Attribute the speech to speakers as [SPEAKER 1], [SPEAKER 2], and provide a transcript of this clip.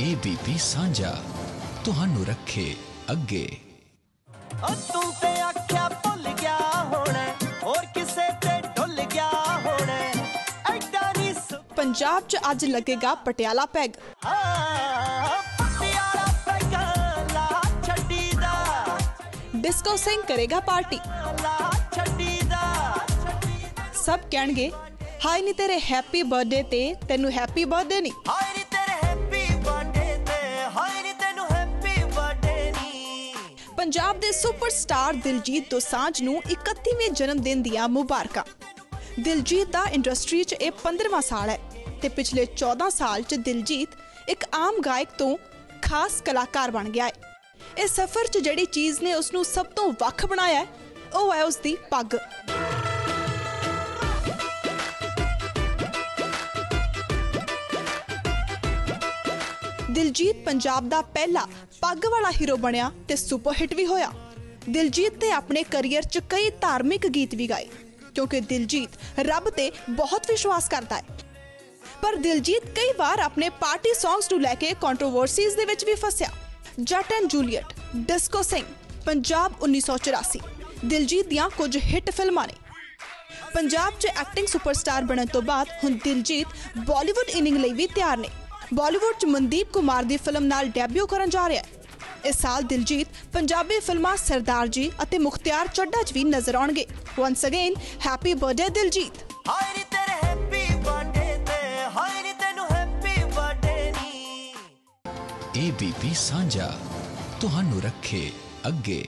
[SPEAKER 1] ABP ਸਾਂਝਾ ਤੁਹਾਨੂੰ ਰੱਖੇ ਅੱਗੇ।
[SPEAKER 2] ਓ ਤੂੰ ਤੇ ਆਖਿਆ ਭੁੱਲ ਗਿਆ ਹੋਣਾ ਹੋਰ ਕਿਸੇ ਤੇ ਡੁੱਲ ਗਿਆ ਹੋਣਾ। ਐਡਾ ਨਹੀਂ
[SPEAKER 3] ਪੰਜਾਬ 'ਚ ਅੱਜ ਲੱਗੇਗਾ ਪਟਿਆਲਾ ਪੈਗ।
[SPEAKER 2] ਪਟਿਆਲਾ ਪੈਗਾ ਲਾ ਛੱਡੀ ਦਾ
[SPEAKER 3] ਡਿਸਕੋ ਸਿੰਘ ਕਰੇਗਾ ਪਾਰਟੀ।
[SPEAKER 2] ਲਾ ਛੱਡੀ ਦਾ
[SPEAKER 3] ਸਭ ਕਹਿਣਗੇ ਹਾਈ ਨੀ ਤੇਰੇ ਹੈਪੀ ਬਰਥਡੇ ਤੇ ਤੈਨੂੰ ਹੈਪੀ ਬਰਥਡੇ ਨਹੀਂ
[SPEAKER 2] ਹਾਏ
[SPEAKER 3] ਪੰਜਾਬ ਦੇ ਸੁਪਰਸਟਾਰ ਦਿਲਜੀਤ ਦੋਸਾਂਝ ਨੂੰ 31ਵੇਂ ਜਨਮ ਦਿਨ ਦੀਆਂ ਮੁਬਾਰਕਾਂ। ਦਿਲਜੀਤ ਦਾ ਇੰਡਸਟਰੀ 'ਚ ਇਹ 15ਵਾਂ ਸਾਲ ਹੈ ਤੇ ਪਿਛਲੇ 14 ਸਾਲ 'ਚ ਦਿਲਜੀਤ ਇੱਕ ਆਮ ਗਾਇਕ ਤੋਂ ਖਾਸ ਕਲਾਕਾਰ ਬਣ ਗਿਆ ਹੈ। ਇਸ ਸਫ਼ਰ 'ਚ ਜਿਹੜੀ ਚੀਜ਼ ਨੇ ਉਸ ਨੂੰ ਸਭ ਤੋਂ ਵੱਖ ਬਣਾਇਆ ਉਹ ਹੈ ਉਸ ਦੀ ਪੱਗ। ਦਿਲਜੀਤ ਪੰਜਾਬ ਦਾ ਪਹਿਲਾ ਪੱਗ ਵਾਲਾ ਹੀਰੋ ਬਣਿਆ ਤੇ ਸੁਪਰ ਹਿੱਟ ਵੀ ਹੋਇਆ। ਦਿਲਜੀਤ ਨੇ ਆਪਣੇ ਕੈਰੀਅਰ 'ਚ ਕਈ ਧਾਰਮਿਕ ਗੀਤ ਵੀ ਗਾਏ, ਕਿਉਂਕਿ ਦਿਲਜੀਤ ਰੱਬ ਤੇ ਬਹੁਤ ਵਿਸ਼ਵਾਸ ਕਰਦਾ ਹੈ। ਪਰ ਦਿਲਜੀਤ ਕਈ ਵਾਰ ਆਪਣੇ ਪਾਰਟੀ ਸੌਂਗਸ ਨੂੰ ਲੈ ਕੇ ਕੰਟਰੋਵਰਸੀਜ਼ ਦੇ ਵਿੱਚ ਵੀ ਫਸਿਆ। Jatt and Juliet, disco Singh, Punjab 1984 Diljit ਦੀਆਂ ਕੁਝ ਹਿੱਟ ਫਿਲਮਾਂ ਨੇ। ਪੰਜਾਬ 'ਚ ਐਕਟਿੰਗ ਸੁਪਰਸਟਾਰ ਬਣਨ ਤੋਂ ਬਾਅਦ ਹੁਣ ਦਿਲਜੀਤ ਬਾਲੀਵੁੱਡ ਇਨਿੰਗ ਲਈ ਵੀ ਤਿਆਰ ਨੇ। ਬਾਲੀਵੁੱਡ 'ਚ ਮਨਦੀਪ ਕੁਮਾਰ ਦੀ ਫਿਲਮ ਨਾਲ ਡੈਬਿਊ ਕਰਨ ਜਾ ਰਿਹਾ ਹੈ। ਇਸ ਸਾਲ ਦਿਲਜੀਤ ਪੰਜਾਬੀ ਫਿਲਮਾਂ ਸਰਦਾਰ ਜੀ ਅਤੇ ਮੁਖਤਿਆਰ ਚੱਡਾ 'ਚ ਵੀ ਨਜ਼ਰ ਆਉਣਗੇ। Once again happy birthday Diljit.
[SPEAKER 2] ਹਾਏ ਨੀ ਤੇਰੇ ਹੈਪੀ ਬਰਥਡੇ ਤੇ ਹਾਏ ਨੀ ਤੈਨੂੰ ਹੈਪੀ ਬਰਥਡੇ ਨੀ।
[SPEAKER 1] ABP ਸਾਂਝਾ ਤੁਹਾਨੂੰ ਰੱਖੇ ਅੱਗੇ।